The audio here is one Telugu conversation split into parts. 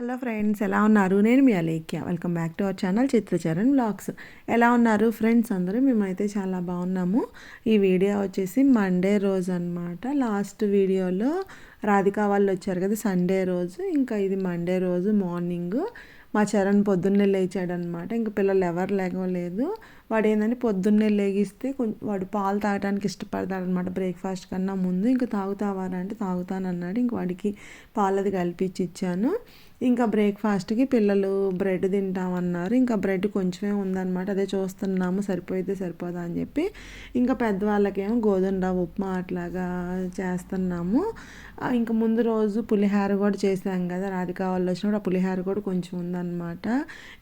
హలో ఫ్రెండ్స్ ఎలా ఉన్నారు? నేను మీ Alekhya. Welcome back to our channel Chitracharan blogs ఎలా ఉన్నారు ఫ్రెండ్స్? అందరూ మేమైతే చాలా బాగున్నాము. ఈ వీడియో వచ్చేసి మండే రోజు అనమాట లాస్ట్ వీడియోలో రాధికా వాళ్ళు వచ్చారు కదా సండే రోజు. ఇంకా ఇది మండే రోజు మార్నింగ్. మా చరణ్ పొద్దున్నే లేచాడనమాట ఇంకా పిల్లలు ఎవరు లేకలేదు వాడు ఏంటంటే పొద్దున్నే లేగిస్తే కొంచెం వాడు పాలు తాగడానికి ఇష్టపడతాడనమాట. బ్రేక్ఫాస్ట్ కన్నా ముందు ఇంకా తాగుతావా అంటే తాగుతానన్నాడు. ఇంక వాడికి పాలది కలిపించి ఇచ్చాను. ఇంకా బ్రేక్ఫాస్ట్కి పిల్లలు బ్రెడ్ తింటామన్నారు. ఇంకా బ్రెడ్ కొంచెమే ఉందన్నమాట. అదే చూస్తున్నాము సరిపోయితే సరిపోదా అని చెప్పి. ఇంకా పెద్దవాళ్ళకేమో గోధుమ రవ్వ ఉప్మా అట్లాగా చేస్తున్నాము. ఇంకా ముందు రోజు పులిహార కూడా చేసాం కదా. రాధికా వాళ్ళు వచ్చినప్పుడు ఆ పులిహార కూడా కొంచెం ఉందన్నమాట.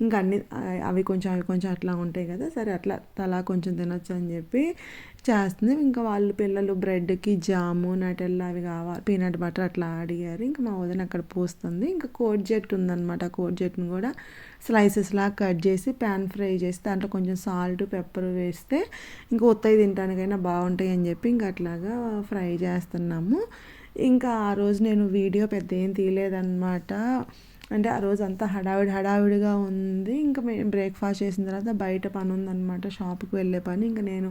ఇంకా అన్ని అవి కొంచెం అవి కొంచెం అట్లా ఉంటాయి కదా. సరే అట్లా తలా కొంచెం తినొచ్చు అని చెప్పి చేస్తుంది. ఇంకా వాళ్ళు పిల్లలు బ్రెడ్కి జాము నటెల్లా అవి కావాలి పీనట్ బటర్ అట్లా అడిగారు. ఇంకా మా వదిన అక్కడ పోస్తుంది. ఇంకా కోడ్ జెట్ ఉందన్నమాట. కోడ్ జెట్ని కూడా స్లైసెస్ లాగా కట్ చేసి ప్యాన్ ఫ్రై చేసి దాంట్లో కొంచెం సాల్ట్ పెప్పర్ వేస్తే ఇంకా ఉత్తయి తినడానికైనా బాగుంటాయి అని చెప్పి ఇంకా అట్లాగా ఫ్రై చేస్తున్నాము. ఇంకా ఆ రోజు నేను వీడియో పెద్ద ఏం తీయలేదన్నమాట. అంటే ఆ రోజు అంతా హడావిడి హడావిడిగా ఉంది. ఇంకా మేము బ్రేక్ఫాస్ట్ చేసిన తర్వాత బయట పని ఉందన్నమాట. షాప్కి వెళ్ళే పని. ఇంకా నేను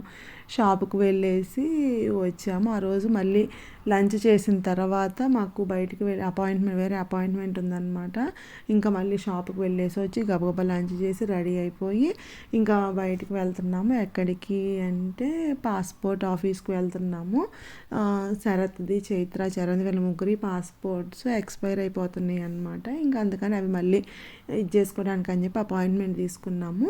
షాప్కి వెళ్ళేసి వచ్చాము. ఆ రోజు మళ్ళీ లంచ్ చేసిన తర్వాత మాకు బయటికి వెళ్ళి అపాయింట్మెంట్ వేరే అపాయింట్మెంట్ ఉందన్నమాట. ఇంకా మళ్ళీ షాప్కి వెళ్ళేసి వచ్చి గబగబా లంచ్ చేసి రెడీ అయిపోయి ఇంకా బయటికి వెళ్తున్నాము. ఎక్కడికి అంటే పాస్పోర్ట్ ఆఫీస్కి వెళ్తున్నాము. శరత్ది చైత్ర చరణ్ వీళ్ళ ముగ్గురి పాస్పోర్ట్స్ ఎక్స్పైర్ అయిపోతున్నాయి అనమాట ఇంకా అందుకని అవి మళ్ళీ ఇది చేసుకోవడానికి అని చెప్పి అపాయింట్మెంట్ తీసుకున్నాము.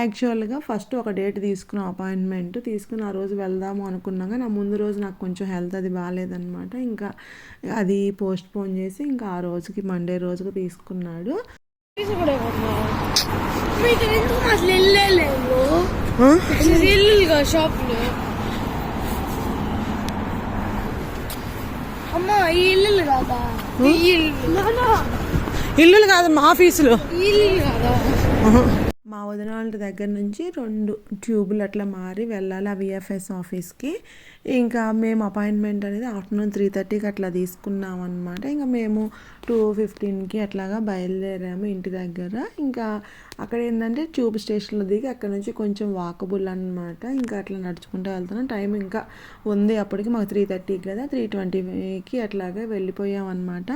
యాక్చువల్గా ఫస్ట్ ఒక డేట్ తీసుకున్నాం అపాయింట్మెంట్ తీసుకుని ఆ రోజు వెళ్దాము అనుకున్నాగా నా ముందు రోజు నాకు కొంచెం హెల్త్ అది బాగాలేదనమాట ఇంకా అది పోస్ట్ పోన్ చేసి ఇంకా ఆ రోజుకి మండే రోజుకి తీసుకున్నాడు. షాప్లో అమ్మ ఈ ఇల్లు కాదా ఈ ఇల్లు. ఇల్లులు కాదమ్మా ఆఫీసులు. ఈ ఇల్లు కాదా మా వదిన వాళ్ళ దగ్గర నుంచి రెండు ట్యూబులు అట్లా మారి వెళ్ళాలి ఆ విఎఫ్ఎస్ ఆఫీస్కి. ఇంకా మేము అపాయింట్మెంట్ అనేది ఆఫ్టర్నూన్ త్రీ థర్టీకి అట్లా తీసుకున్నాం అనమాట ఇంకా మేము టూ ఫిఫ్టీన్కి అట్లాగా బయలుదేరాము ఇంటి దగ్గర. ఇంకా అక్కడ ఏంటంటే ట్యూబ్ స్టేషన్లో దిగి అక్కడ నుంచి కొంచెం వాకబుల్ అనమాట ఇంకా అట్లా నడుచుకుంటూ వెళ్తున్నాం. టైం ఇంకా ఉంది అప్పటికి మాకు త్రీ థర్టీకి కదా. త్రీ ట్వంటీకి అట్లాగే వెళ్ళిపోయాం అనమాట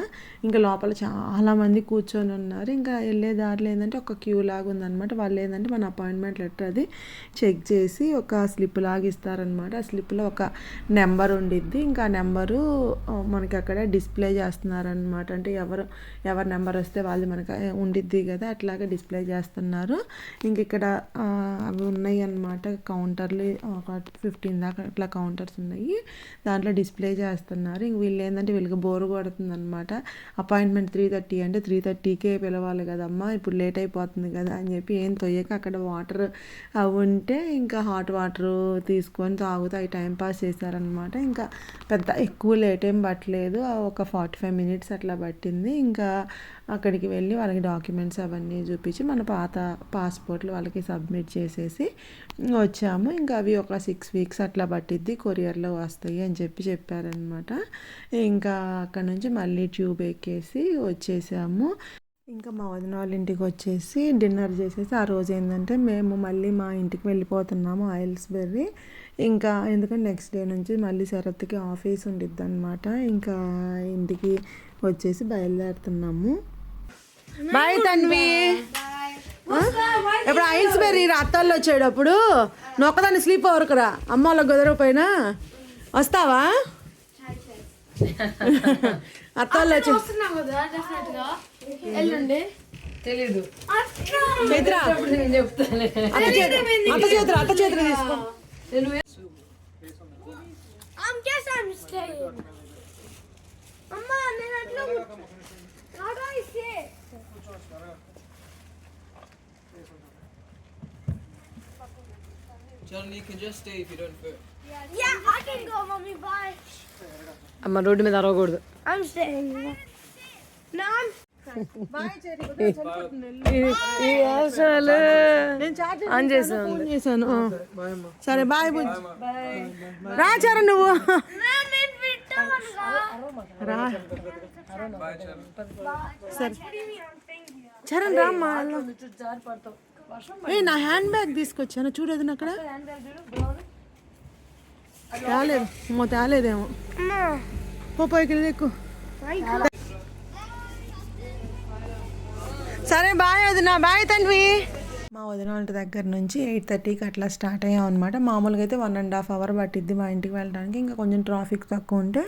ఇంకా లోపల చాలామంది కూర్చొని ఉన్నారు. ఇంకా వెళ్ళే దారిలో ఏంటంటే ఒక క్యూ లాగా ఉందన్నమాట వాళ్ళు ఏంటంటే మన అపాయింట్మెంట్ లెటర్ అది చెక్ చేసి ఒక స్లిప్ లాగా ఇస్తారనమాట ఆ స్లిప్లో ఒక నెంబర్ ఉండిద్ది. ఇంకా నెంబరు మనకి అక్కడ డిస్ప్లే చేస్తున్నారనమాట అంటే ఎవరు ఎవరి నెంబర్ వస్తే వాళ్ళు మనకి ఉండిద్ది కదా అట్లాగే డిస్ప్లే చేస్తున్నారు. ఇంక ఇక్కడ అవి ఉన్నాయి అనమాట కౌంటర్లు ఒక ఫిఫ్టీన్ దాకా అట్లా కౌంటర్స్ ఉన్నాయి. దాంట్లో డిస్ప్లే చేస్తున్నారు. ఇంక వీళ్ళు ఏంటంటే వీళ్ళకి బోర్ కొడుతుందనమాట అపాయింట్మెంట్ త్రీ థర్టీ అంటే త్రీ థర్టీకే పిలవాలి కదమ్మా ఇప్పుడు లేట్ అయిపోతుంది కదా అని చెప్పి ఏం తొయ్యక అక్కడ వాటర్ అవి ఉంటే ఇంకా హాట్ వాటర్ తీసుకొని తాగుతూ అవి టైం పాస్ చేశారనమాట. ఇంకా పెద్ద ఎక్కువ లేట్ ఏం పట్టలేదు. ఒక ఫార్టీ ఫైవ్ మినిట్స్ అట్లా పట్టింది. ఇంకా అక్కడికి వెళ్ళి వాళ్ళకి డాక్యుమెంట్స్ అవన్నీ చూపించి మన పాత పాస్పోర్ట్లు వాళ్ళకి సబ్మిట్ చేసేసి వచ్చాము. ఇంకా అవి ఒక సిక్స్ వీక్స్ అట్లా పట్టిద్ది. కొరియర్లో వస్తాయి అని చెప్పి చెప్పారనమాట. ఇంకా అక్కడ నుంచి మళ్ళీ ట్యూబ్ ఎక్కేసి వచ్చేసాము. ఇంకా మా వదిన వాళ్ళ ఇంటికి వచ్చేసి డిన్నర్ చేసేసి ఆ రోజు ఏంటంటే మేము మళ్ళీ మా ఇంటికి వెళ్ళిపోతున్నాము ఆయిల్స్బెర్రీ ఇంకా ఎందుకంటే నెక్స్ట్ డే నుంచి మళ్ళీ శరత్కి ఆఫీస్ ఉండిద్ది అనమాట ఇంకా ఇంటికి వచ్చేసి బయలుదేరుతున్నాము. బాయ్ తన్వి. ఇప్పుడు ఆయిల్స్బెర్రీ అత్తాల్లో వచ్చేటప్పుడు నొక్కదాన్ని స్లీప్ ఓవర్కురా అమ్మ వాళ్ళ కుదరకపోయినా వస్తావా? అత్తాల్లో వచ్చి వస్తున్నావు కదా డెఫినెట్గా ఎల్లుండి తెలీదు చైత్ర నేను చెప్తాను అత్త చేతులు అత్త చేతులు అత్త చేతులు తీసుకో I'm guess I'm staying. అమ్మా నేను అట్లా How do I sit? John, you can just stay if you don't fit. Yeah, I can go, mommy. Bye. అమ్మ రోడ్డు మీద అరవకూడదు. ఆన్ చేశాను. సరే బాయ్ బుజ్జి. రా చరణ్ నువ్వు. రా. సరే. చరణ్ రామ్మా నా హ్యాండ్ బ్యాగ్ తీసుకొచ్చాను. చూడదు అక్కడ హ్యాండ్ బ్యాగ్ చూడు బ్రౌన్ తేలేదు అమ్మో తేలేదేమో. అమ్మా. పో పైకి వెళ్ళి ఎక్కువ సరే బాయ్ వదిన. బాయ్ మా వదిన వాళ్ళ దగ్గర నుంచి ఎయిట్ థర్టీకి అట్లా స్టార్ట్ అయ్యాం అనమాట మామూలుగా అయితే వన్ అండ్ హాఫ్ అవర్ పట్టిద్ది మా ఇంటికి వెళ్ళడానికి. ఇంకా కొంచెం ట్రాఫిక్ తక్కువ ఉంటే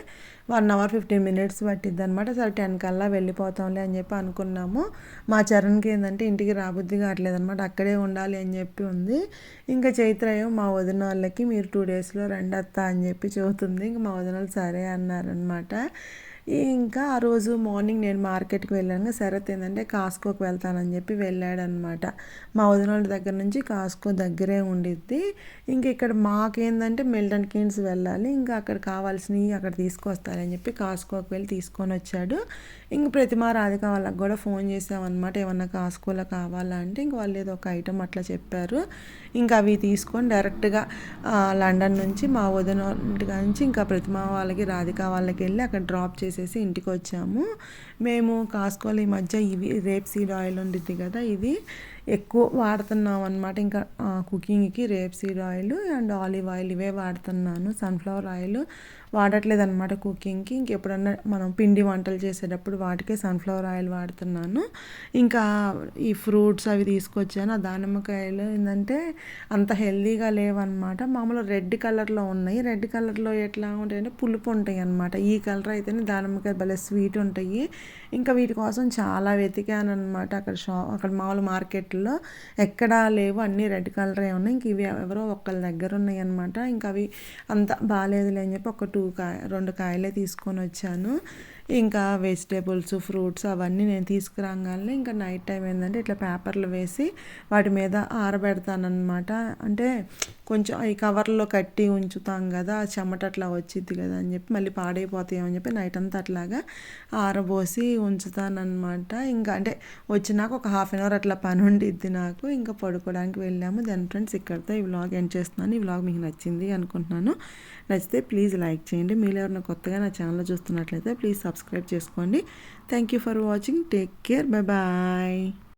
వన్ అవర్ ఫిఫ్టీన్ మినిట్స్ పట్టిద్ది అనమాట సరే టెన్ కల్లా వెళ్ళిపోతాంలే అని చెప్పి అనుకున్నాము. మా చరణ్కి ఏంటంటే ఇంటికి రాబుద్ది కావట్లేదు అనమాట అక్కడే ఉండాలి అని చెప్పి ఉంది. ఇంకా చైత్రయం మా వదిన వాళ్ళకి మీరు టూ డేస్లో రండి అత్త అని చెప్పి చెబుతుంది. ఇంకా మా వదిన వాళ్ళు సరే అన్నారనమాట ఇంకా ఆ రోజు మార్నింగ్ నేను మార్కెట్కి వెళ్ళాను. శరత్ ఏంటంటే కాస్కోకి వెళ్తానని చెప్పి వెళ్ళాడనమాట. మా వదిన వాళ్ళ దగ్గర నుంచి కాస్కో దగ్గరే ఉండిద్ది. ఇంకా ఇక్కడ మాకేందంటే మిల్టన్ కీన్స్ వెళ్ళాలి. ఇంకా అక్కడ కావాల్సినవి అక్కడ తీసుకొస్తారని చెప్పి కాస్కోకి వెళ్ళి తీసుకొని వచ్చాడు. ఇంక ప్రతిమా రాధిక వాళ్ళకి కూడా ఫోన్ చేసామన్నమాట ఏమన్నా కాస్కోలో కావాలా అంటే ఇంక వాళ్ళు ఏదో ఒక ఐటమ్ అట్లా చెప్పారు. ఇంకా అవి తీసుకొని డైరెక్ట్గా లండన్ నుంచి మా వదిన నుంచి ఇంకా ప్రతిమ వాళ్ళకి రాధిక వాళ్ళకి వెళ్ళి అక్కడ డ్రాప్ చేసేసి ఇంటికి వచ్చాము మేము కాసుకోవాలి ఈ మధ్య ఇవి రేప్ సీడ్ ఆయిల్ ఉండిద్ది కదా ఇది ఎక్కువ వాడుతున్నాం అనమాట ఇంకా కుకింగ్కి rapeseed oil and olive oil ఇవే వాడుతున్నాను. సన్ఫ్లవర్ ఆయిల్ వాడట్లేదు అనమాట కుకింగ్కి. ఇంకెప్పుడన్నా మనం పిండి వంటలు చేసేటప్పుడు వాటికే సన్ఫ్లవర్ ఆయిల్ వాడుతున్నాను. ఇంకా ఈ ఫ్రూట్స్ అవి తీసుకొచ్చాను. ఆ దానిమ్మకాయలు ఏంటంటే అంత హెల్దీగా లేవన్నమాట. మామూలు రెడ్ కలర్లో ఉన్నాయి. రెడ్ కలర్లో ఎట్లా ఉంటాయంటే పులుపు ఉంటాయి అనమాట ఈ కలర్ అయితేనే దానిమ్మకాయ భలే స్వీట్ ఉంటాయి. ఇంకా వీటి కోసం చాలా వెతికాను అనమాట అక్కడ షా అక్కడ మామూలు మార్కెట్లో ఎక్కడా లేవు. అన్నీ రెడ్ కలరే ఉన్నాయి. ఇంక ఇవి ఎవరో ఒకళ్ళ దగ్గర ఉన్నాయి అనమాట ఇంకా అవి అంత బాగాలేదులే అని చెప్పి ఒక టూ కాయ రెండు కాయలే తీసుకొని వచ్చాను. ఇంకా వెజిటేబుల్స్ ఫ్రూట్స్ అవన్నీ నేను తీసుకురాగానే ఇంకా నైట్ టైం ఏంటంటే ఇట్లా పేపర్లు వేసి వాటి మీద ఆరబెడతానమాట అంటే కొంచెం ఈ కవర్లో కట్టి ఉంచుతాం కదా ఆ చెమట అట్లా వచ్చింది కదా అని చెప్పి మళ్ళీ పాడైపోతాయని చెప్పి నైట్ అంతా అట్లాగా ఆరబోసి ఉంచుతానమాట ఇంకా అంటే వచ్చినాక ఒక హాఫ్ అన్ అవర్ అట్లా పని ఉండిద్ది నాకు. ఇంకా పడుకోవడానికి వెళ్ళాము. దాని ఫ్రెండ్స్ ఇక్కడితో ఈ వ్లాగ్ ఎండ్ చేస్తున్నాను. ఈ వ్లాగ్ మీకు నచ్చింది అనుకుంటున్నాను. నచ్చితే ప్లీజ్ లైక్ చేయండి. మీరు ఎవరైనా కొత్తగా నా ఛానల్ చూస్తున్నట్లయితే ప్లీజ్ సబ్స్క్రైబ్ చేసుకోండి. Thank you for watching. Take care. Bye bye.